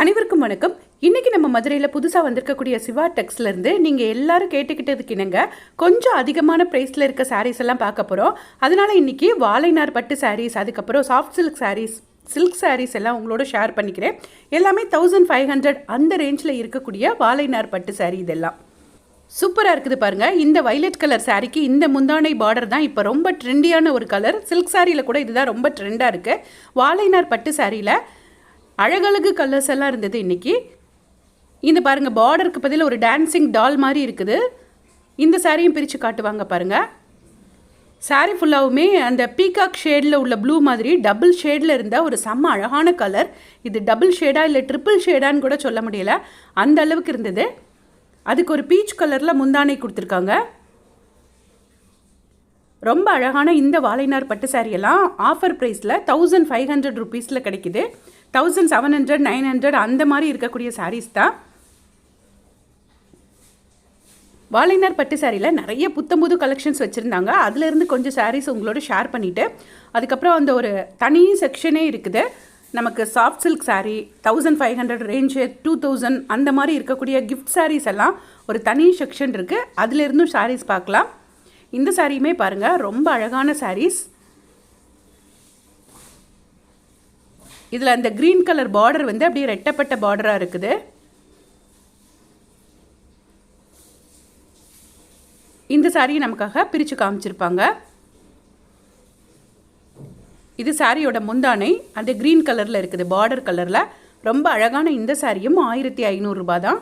அனைவருக்கும் வணக்கம். இன்றைக்கி நம்ம மதுரையில் புதுசாக வந்திருக்கக்கூடிய சிவா டெக்ஸ்லேருந்து நீங்கள் எல்லாரும் கேட்டுக்கிட்டதுக்கு இணங்க கொஞ்சம் அதிகமான ப்ரைஸில் இருக்க சாரீஸ் எல்லாம் பார்க்க போகிறோம் அதனால் இன்னைக்கு வாழைநார் பட்டு சாரீஸ் அதுக்கப்புறம் soft silk sarees silk sarees எல்லாம் உங்களோட ஷேர் பண்ணிக்கிறேன். எல்லாமே தௌசண்ட் ஃபைவ் ஹண்ட்ரட் அந்த ரேஞ்சில் இருக்கக்கூடிய வாழைநார் பட்டு சாரீ இதெல்லாம். சூப்பராக இருக்குது பாருங்கள் இந்த வைலட் கலர் சாரீக்கு இந்த முந்தானை பார்டர் தான் இப்போ ரொம்ப ட்ரெண்டியான ஒரு கலர் சில்க் சாரியில் கூட இதுதான் ரொம்ப ட்ரெண்டாக இருக்குது வாழைநார் பட்டு சாரியில் அழகழகு கலர்ஸ் எல்லாம் இருந்தது இன்றைக்கி இந்த பாருங்கள் பார்டருக்கு பதில் ஒரு டான்சிங் டால் மாதிரி இருக்குது. இந்த சாரியும் பிரித்து காட்டுவாங்க பாருங்கள் சாரி ஃபுல்லாகவுமே அந்த பீகாக் ஷேடில் உள்ள ப்ளூ மாதிரி டபுள் ஷேடில் இருந்த ஒரு செம்ம அழகான கலர் இது டபுள் ஷேடாக இல்லை ட்ரிபிள் ஷேடான்னு கூட சொல்ல முடியல. அந்த அளவுக்கு இருந்தது. அதுக்கு ஒரு பீச் கலரில் முந்தானை கொடுத்துருக்காங்க. ரொம்ப அழகான இந்த வாழைநார் பட்டு சாரியெல்லாம் ஆஃபர் ப்ரைஸில் தௌசண்ட் ஃபைவ் ஹண்ட்ரட் ருபீஸில் கிடைக்கிது. Thousand seven hundred nine hundred அந்த மாதிரி இருக்கக்கூடிய சாரீஸ் தான். வாழைநார் பட்டு சாரியில் நிறைய புத்தம் புது கலெக்ஷன்ஸ் வச்சுருந்தாங்க. அதுலேருந்து கொஞ்சம் சாரீஸ் உங்களோட ஷேர் பண்ணிவிட்டு அதுக்கப்புறம் அந்த ஒரு தனி செக்ஷனே இருக்குது. நமக்கு soft silk saree thousand five hundred range two thousand அந்த மாதிரி இருக்கக்கூடிய கிஃப்ட் சாரீஸ் எல்லாம் ஒரு தனி செக்ஷன் இருக்குது அதுலேருந்தும் சாரீஸ் பார்க்கலாம். இந்த சாரியுமே பாருங்கள் ரொம்ப அழகான சாரீஸ் இதில் அந்த க்ரீன் கலர் பார்டர் வந்து அப்படியே ரெட்டப்பட்ட பார்டராக இருக்குது. இந்த சாரியை நமக்காக பிரித்து காமிச்சிருப்பாங்க. இது சாரியோட முந்தானை அந்த க்ரீன் கலரில் இருக்குது பார்டர் கலரில் ரொம்ப அழகான இந்த சாரியும் ஆயிரத்தி ஐநூறுரூபா தான்.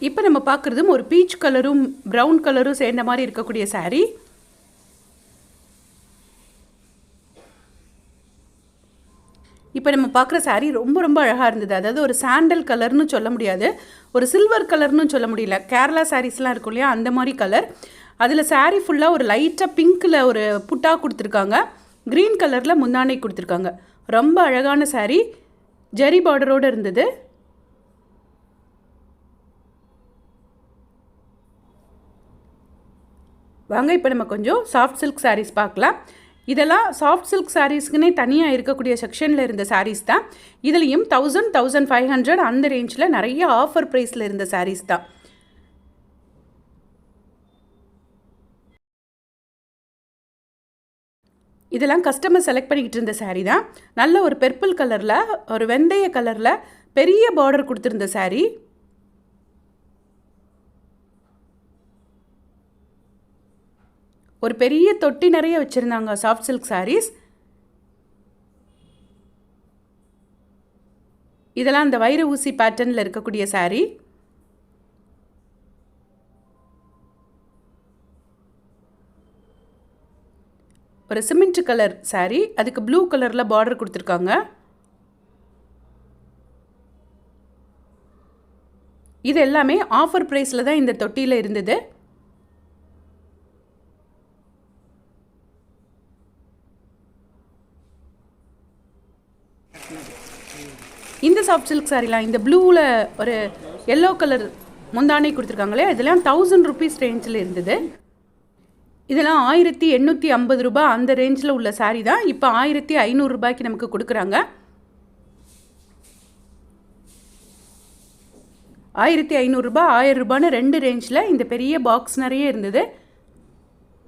இப்போ நம்ம பார்க்குறதும் ஒரு பீச் கலரும் ப்ரௌன் கலரும் சேர்ந்த மாதிரி இருக்கக்கூடிய சாரீ இப்போ நம்ம பார்க்குற சாரீ ரொம்ப ரொம்ப அழகாக இருந்தது. அதாவது ஒரு சாண்டல் கலர்னு சொல்ல முடியாது. ஒரு சில்வர் கலர்னு சொல்ல முடியல. கேரளா சாரீஸ்லாம் இருக்கும் இல்லையா? அந்த மாதிரி கலர் அதில் சாரீ ஃபுல்லாக ஒரு லைட்டாக பிங்க்கில் ஒரு புட்டா கொடுத்துருக்காங்க. க்ரீன் கலரில் முந்தானை கொடுத்துருக்காங்க. ரொம்ப அழகான சாரீ ஜரி பார்டரோடு இருந்தது. வாங்க இப்போ நம்ம கொஞ்சம் சாஃப்ட் சில்க் சாரீஸ் பார்க்கலாம். இதெல்லாம் சாஃப்ட் சில்க் சாரீஸ்க்குனே தனியாக இருக்கக்கூடிய செக்ஷனில் இருந்த சாரீஸ் தான். இதுலேயும் தௌசண்ட் தௌசண்ட் ஃபைவ் ஹண்ட்ரட் அந்த ரேஞ்சில் நிறைய ஆஃபர் ப்ரைஸில் இருந்த சாரீஸ் தான். இதெல்லாம் கஸ்டமர் செலக்ட் பண்ணிக்கிட்டு இருந்த saree தான். நல்ல ஒரு பெர்பிள் கலரில் ஒரு வெந்தய கலரில் பெரிய பார்டர் கொடுத்துருந்த சாரீ ஒரு பெரிய தொட்டி நிறைய வச்சுருந்தாங்க சாஃப்ட் சில்க் சாரீஸ் இதெல்லாம் அந்த வைர ஊசி பேட்டர்னில் இருக்கக்கூடிய சாரீ ஒரு சிமெண்ட் கலர் saree. அதுக்கு ப்ளூ கலரில் பார்டர் கொடுத்துருக்காங்க. இது எல்லாமே ஆஃபர் ப்ரைஸில் தான் இந்த தொட்டியில் இருந்தது. இந்த சாஃப்ட் சில்க் சாரிலாம் இந்த ப்ளூவில் ஒரு எல்லோ கலர் முந்தானை கொடுத்துருக்காங்களே இதெல்லாம் தௌசண்ட் ருபீஸ் ரேஞ்சில் இருந்தது. இதெல்லாம் ஆயிரத்தி எண்ணூற்றி ஐம்பது ரூபாய் அந்த ரேஞ்சில் உள்ள சாரீ தான். இப்போ ஆயிரத்தி ஐநூறுரூபாய்க்கு நமக்கு கொடுக்குறாங்க. ஆயிரத்தி ஐநூறுரூபா ஆயிரம் ரூபான்னு ரெண்டு ரேஞ்சில் இந்த பெரிய பாக்ஸ் நிறைய இருந்தது.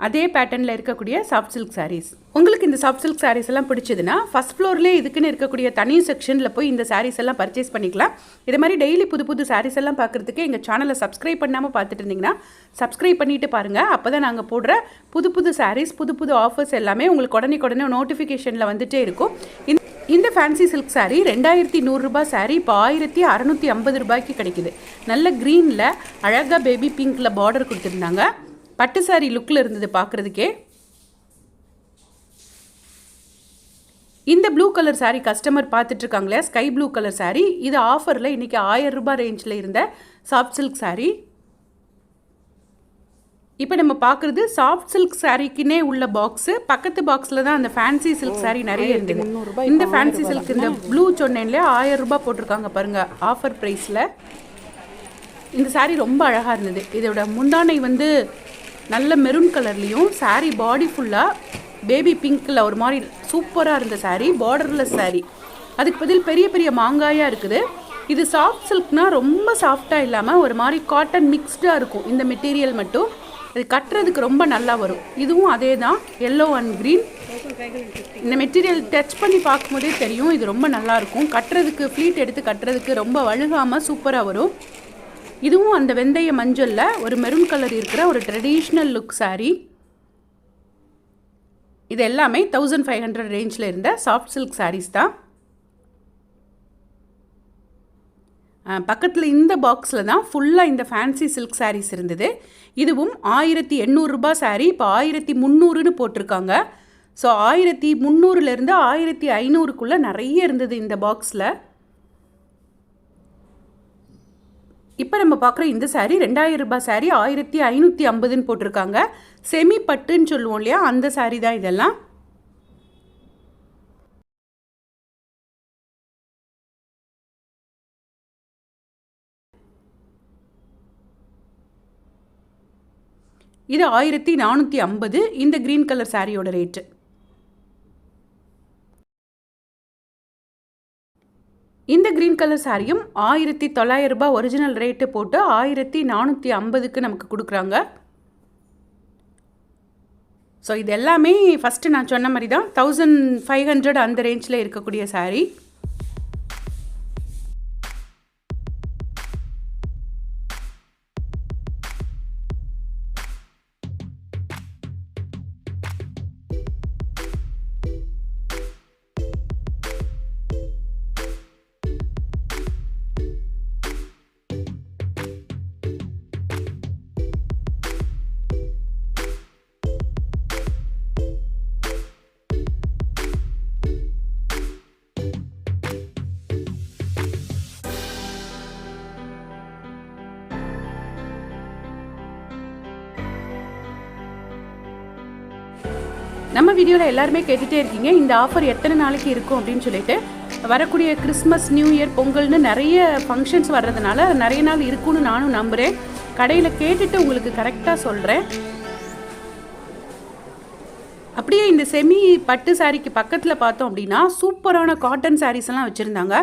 அதே பேட்டர்னில் இருக்கக்கூடிய சாஃப்ட் சில்க் சாரீஸ் உங்களுக்கு இந்த சாஃப்ட் சில்க் சாரீஸ் எல்லாம் பிடிச்சதுன்னா ஃபஸ்ட் ஃப்ளோர்லேயே இதுக்குன்னு இருக்கக்கூடிய தனி செக்ஷனில் போய் இந்த சாரீஸ் எல்லாம் பர்ச்சேஸ் பண்ணிக்கலாம். இது மாதிரி டெய்லி புது புது சாரீஸ் எல்லாம் பார்க்குறதுக்கு எங்கள் சேனலை சப்ஸ்கிரைப் பண்ணாமல் பார்த்துட்டு இருந்தீங்கன்னா சப்ஸ்கிரைப் பண்ணிட்டு பாருங்கள் அப்போ தான் நாங்கள் போடுற புது புது சாரீஸ் புது புது ஆஃபர்ஸ் எல்லாமே உங்களுக்கு உடனே உடனே நோட்டிஃபிகேஷனில் வந்துட்டே இருக்கும். இந்த இந்த ஃபேன்சி சில்க் சாரீ ரெண்டாயிரத்தி நூறுரூபா சாரீ இப்போ ஆயிரத்தி அறநூற்றி ஐம்பது ரூபாய்க்கு கிடைக்குது. நல்ல க்ரீனில் அழகாக பேபி பிங்க்கில் பார்டர் கொடுத்துருந்தாங்க. பட்டு saree லுக்கில் இருந்தது பார்க்குறதுக்கே. இந்த ப்ளூ கலர் saree கஸ்டமர் பார்த்துட்டு இருக்காங்களே ஸ்கை ப்ளூ கலர் saree. இது ஆஃபரில் இன்றைக்கி ஆயிரம் ரூபாய் ரேஞ்சில் இருந்த சாஃப்ட் சில்க் saree. இப்போ நம்ம பார்க்குறது சாஃப்ட் சில்க் சாரீக்குனே உள்ள பாக்ஸு பக்கத்து பாக்ஸில் தான் அந்த ஃபேன்சி சில்க் saree நிறைய இருந்தது. இந்த ஃபேன்சி சில்க் இந்த ப்ளூ சொன்னேன்ல ஆயிரம் ரூபாய் போட்டிருக்காங்க பாருங்க ஆஃபர் ப்ரைஸில் இந்த saree ரொம்ப அழகாக இருந்தது. இதோட முந்தானை வந்து நல்ல மெரூன் கலர்லேயும் சாரீ பாடி ஃபுல்லாக பேபி பிங்க்கில் ஒரு மாதிரி சூப்பராக இருந்த சாரீ பார்டர்லெஸ் சாரீ அதுக்கு பதில் பெரிய பெரிய மாங்காயாக இருக்குது. இது சாஃப்ட் சில்க்னால் ரொம்ப சாஃப்டாக இல்லாமல் ஒரு மாதிரி காட்டன் மிக்ஸ்டாக இருக்கும். இந்த மெட்டீரியல் மட்டும். இது கட்டுறதுக்கு ரொம்ப நல்லா வரும். இதுவும் அதே தான் எல்லோ அண்ட் க்ரீன் இந்த மெட்டீரியல் டச் பண்ணி பார்க்கும்போதே தெரியும். இது ரொம்ப நல்லாயிருக்கும் கட்டுறதுக்கு ஃப்ளீட் எடுத்து கட்டுறதுக்கு ரொம்ப வழுகாமல் சூப்பராக வரும். இதுவும் அந்த வெந்தய மஞ்சளில் ஒரு மெரூன் கலர் இருக்கிற ஒரு ட்ரெடிஷ்னல் லுக் சாரீ இது எல்லாமே தௌசண்ட் ஃபைவ் ஹண்ட்ரட் ரேஞ்சில் இருந்த சாஃப்ட் சில்க் சாரீஸ் தான். பக்கத்தில் இந்த பாக்ஸில் தான் ஃபுல்லாக இந்த ஃபேன்சி சில்க் சாரீஸ் இருந்தது. இதுவும் ஆயிரத்தி எண்ணூறுரூபா சாரீ இப்போ ஆயிரத்தி முந்நூறுன்னு போட்டிருக்காங்க. ஸோ ஆயிரத்தி முந்நூறுலேருந்து ஆயிரத்தி ஐநூறுக்குள்ளே நிறைய இருந்தது இந்த பாக்ஸில் இப்போ நம்ம பார்க்குற இந்த சாரீ ரெண்டாயிரம் ரூபாய் சாரீ ஆயிரத்தி ஐநூற்றி ஐம்பதுன்னு போட்டிருக்காங்க. செமி பட்டுன்னு சொல்லுவோம் இல்லையா? அந்த சாரீ தான் இதெல்லாம். இது ஆயிரத்தி நானூற்றி ஐம்பது இந்த க்ரீன் கலர் சாரியோட ரேட்டு கலர் சாரியும் ஆயிரத்தி தொள்ளாயிரம் ரூபாய் ஒரிஜினல் ரேட்டு போட்டு ஆயிரத்தி நானூற்றி ஐம்பதுக்கு நமக்கு கொடுக்குறாங்க. ஸோ இது எல்லாமே ஃபஸ்ட்டு நான் சொன்ன மாதிரி தான் தௌசண்ட் ஃபைவ் ஹண்ட்ரட் அந்த ரேஞ்சில் இருக்கக்கூடிய சாரீ நம்ம வீடியோவில் எல்லாருமே கேட்டுகிட்டே இருக்கீங்க. இந்த ஆஃபர் எத்தனை நாளைக்கு இருக்கும் அப்படின்னு சொல்லிட்டு வரக்கூடிய கிறிஸ்மஸ் நியூ இயர் பொங்கல்னு நிறைய ஃபங்க்ஷன்ஸ் வர்றதுனால நிறைய நாள் இருக்கும்னு நானும் நம்புகிறேன் கடையில் கேட்டுட்டு உங்களுக்கு கரெக்டாக சொல்கிறேன் அப்படியே இந்த செமி பட்டு சாரிக்கு பக்கத்தில் பார்த்தோம் அப்படின்னா சூப்பரான காட்டன் சாரீஸ் எல்லாம் வச்சுருந்தாங்க.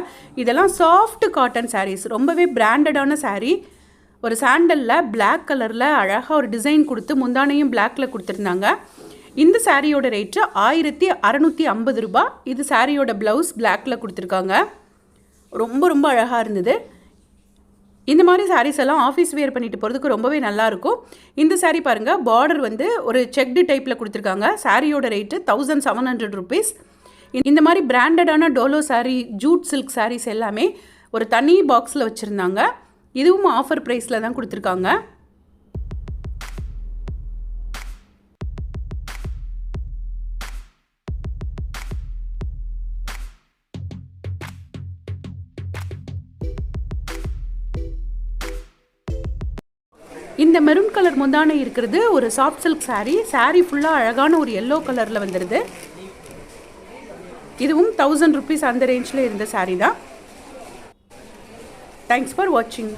இதெல்லாம் சாஃப்ட் காட்டன் சாரீஸ் ரொம்பவே பிராண்டடான சாரீ ஒரு சாண்டலில் பிளாக் கலரில் அழகாக ஒரு டிசைன் கொடுத்து முந்தானையும் பிளாக்கில் கொடுத்துருந்தாங்க. இந்த சாரியோட ரேட்டு ஆயிரத்தி அறநூற்றி ஐம்பது ரூபாய் இது சாரியோட ப்ளவுஸ் பிளாக்ல கொடுத்துருக்காங்க. ரொம்ப ரொம்ப அழகாக இருந்தது. இந்த மாதிரி சாரீஸ் எல்லாம் ஆஃபீஸ் வேர் பண்ணிட்டு போகிறதுக்கு ரொம்பவே நல்லாயிருக்கும் இந்த சாரீ பாருங்கள் பார்டர் வந்து ஒரு செக்டு டைப்பில் கொடுத்துருக்காங்க. சாரியோட rate thousand seven hundred rupees இந்த மாதிரி பிராண்டடான டோலோ சாரீ ஜூட் சில்க் சாரீஸ் எல்லாமே ஒரு தனி பாக்ஸில் வச்சுருந்தாங்க. இதுவும் ஆஃபர் ப்ரைஸில் தான் கொடுத்துருக்காங்க. இந்த மெரூன் கலர் முந்தானை இருக்கிறது. ஒரு சாஃப்ட் சில்க் saree. Saree ஃபுல்லாக அழகான ஒரு எல்லோ கலரில் வந்துடுது இதுவும் தௌசண்ட் ருபீஸ் அந்த ரேஞ்சில் இருந்த saree தான். தேங்க்ஸ் ஃபார் வாட்சிங்